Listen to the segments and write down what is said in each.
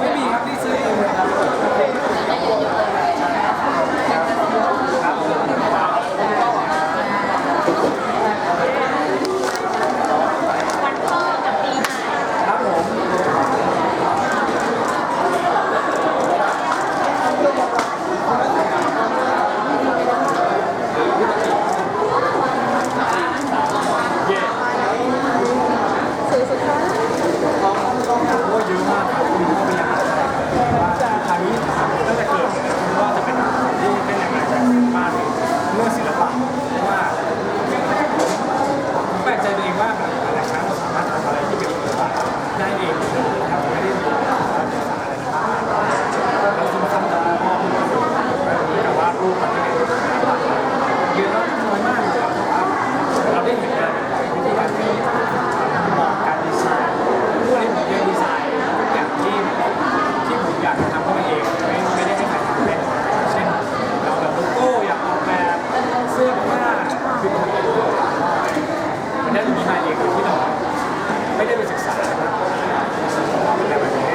ไม่มีครับที่ซื้อเองเลยครับ วันพ่อกับปีใหม่ ครับผมเย่ ซื้อสุดท้าย เพราะว่าเยอะมากครับคุณก็พยายามว่าคราวนี้ตั้งแต่เกิดว่าจะเป็นที่เป็นแรงบันดาลใจมากเรื่องศิลปะเพราะว่าผมแปลกใจตัวเองว่าแบบหลายครั้งเราสามารถทำอะไรที่เป็นศิลปะได้เองนะครับไม่ได้เรียนอะไรมากเราซึมซับจากพ่อแต่ว่ารูปมันไม่เป็นศิลปะเยอะน้อยมากเลยแต่ว่าเราได้เห็นงานวิธีการเรียน การดีไซน์ทุกวันนี้ผมเรียนดีไซน์ทุกอย่างที่ที่ผมอยากจะทำขึ้นมาเองไม่ไม่ได้ให้ใครทำให้เช่นเราแบบโลโก้อยากออกแบบเสื้อผ้าคือผมมันได้ตรงนี้มาเองโดยที่เรา ไม่ได้ไปศึกษาแต่แบบนี้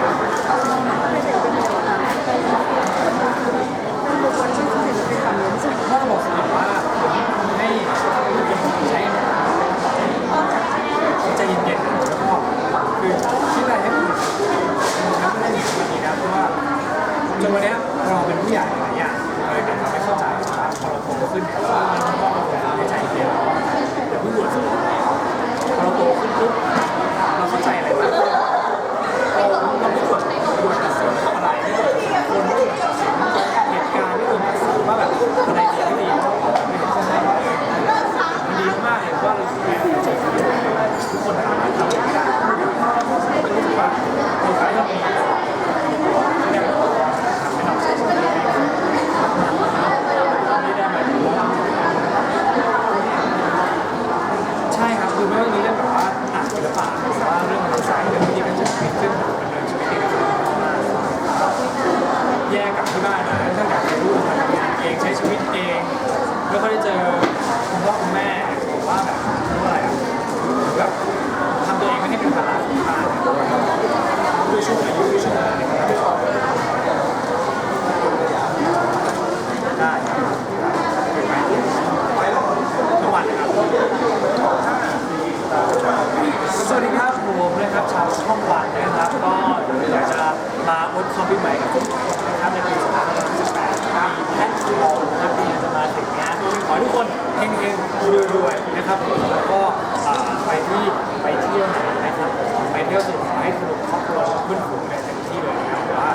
พ่อกเสมอว่าให้ใช้ใจเย็นๆแล้วก็คือคิดอะไรให้มันทำให้ได้ดีกว่านี้นะเพราะว่าจนวันนี้เราเป็นผู้ใหญ่หลายอย่างเลยทำให้เข้าใจว่าพอเราโตขึ้นเนี่ยเราต้องให้ใจเย็นอย่าเพิ่งหลุดพอเราโตขึ้นปุ๊บ เข้าใจอะไรมากขึ้นเราเราไม่ควรควรตัดสินอะไรไม่ควรคนไม่ควรตัดสินเหตุการณ์ไม่ควรตัดสินว่าแบบอะไรดีไม่ดีไม่เห็นใช่ไหมมันดีมากเลยว่าเราแอบใจทุกคนทำให้ทำไม่ได้รู้สึกว่าคนไทยเรามีไม่ได้แบบทำให้เราใช้ชีวิตได้ไม่ได้หมายถึงว่าใช่ครับคือไม่ว่าจะเรื่องแบบว่าอ่านศิลปะหรือว่าเรื่องภาษาเรื่องที่มันจะมีขึ้นดำเนินชีวิตเองแยกกับที่บ้านนะตั้งแต่เป็นลูกทำงานเองใช้ชีวิตเองไม่ค่อยได้ เจอคุณพ่อคุณแม่หรือว่าแบบเรียกว่าอะไรอะแบบทำตัวเองไม่ให้เป็นภาระของบ้านด้วยช่วงอายุด้วยช่วงอะไรเนี่ยมันไม่ชอบได้ครับไปทุกวันนะครับสวัสดีครับผมนะครับชาวช่องวันนะครับก็อยากจะมาอดความปีใหม่กับทุกคนนะครับในปี2568มีแพทย์ทอง ให้ทุกคนเฮงๆรวยๆนะครับผมแล้วก็อ่าไปที่ไปเที่ยวไหนนะครับไปเที่ยวสนุกขอให้สนุกครอบครัวเพื่อนฝูงในเต็มที่เลยนะครับแต่ว่า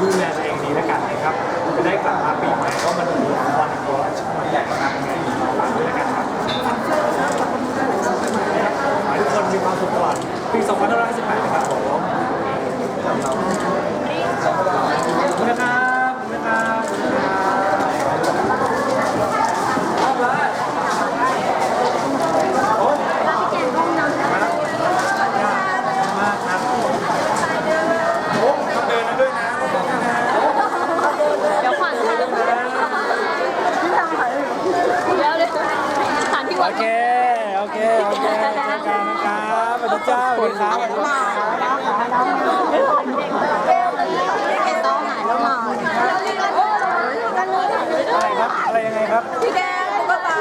ดูแลตัวเองดีแล้วกันนะครับจะได้กลับมาปีใหม่ก็มาดูวันตัวช่องวันแรกนะครับฝากด้วยแล้วกันครับขอให้ทุกคนมีความสุขตลอดปี2558นะครับผมขอบคุณนะครับขอบคุณนะครับขอบคุณนะครับเอาละโอ้มาแล้วมากครับโอ้ต้องเดินนะด้วยนะต้องเดินนะโอ้ เดี๋ยวขวัญทางเดี๋ยวเดี๋ยวถามพี่ โอ วัด เค โอเค โอเคเจอกัน นะครับสวัสดีจ้าสวัสดีครับสวัสดีครับเห็นต้องหายแล้วมาอะไรครับอะไรยังไงครับพี่แดงตุ๊กตา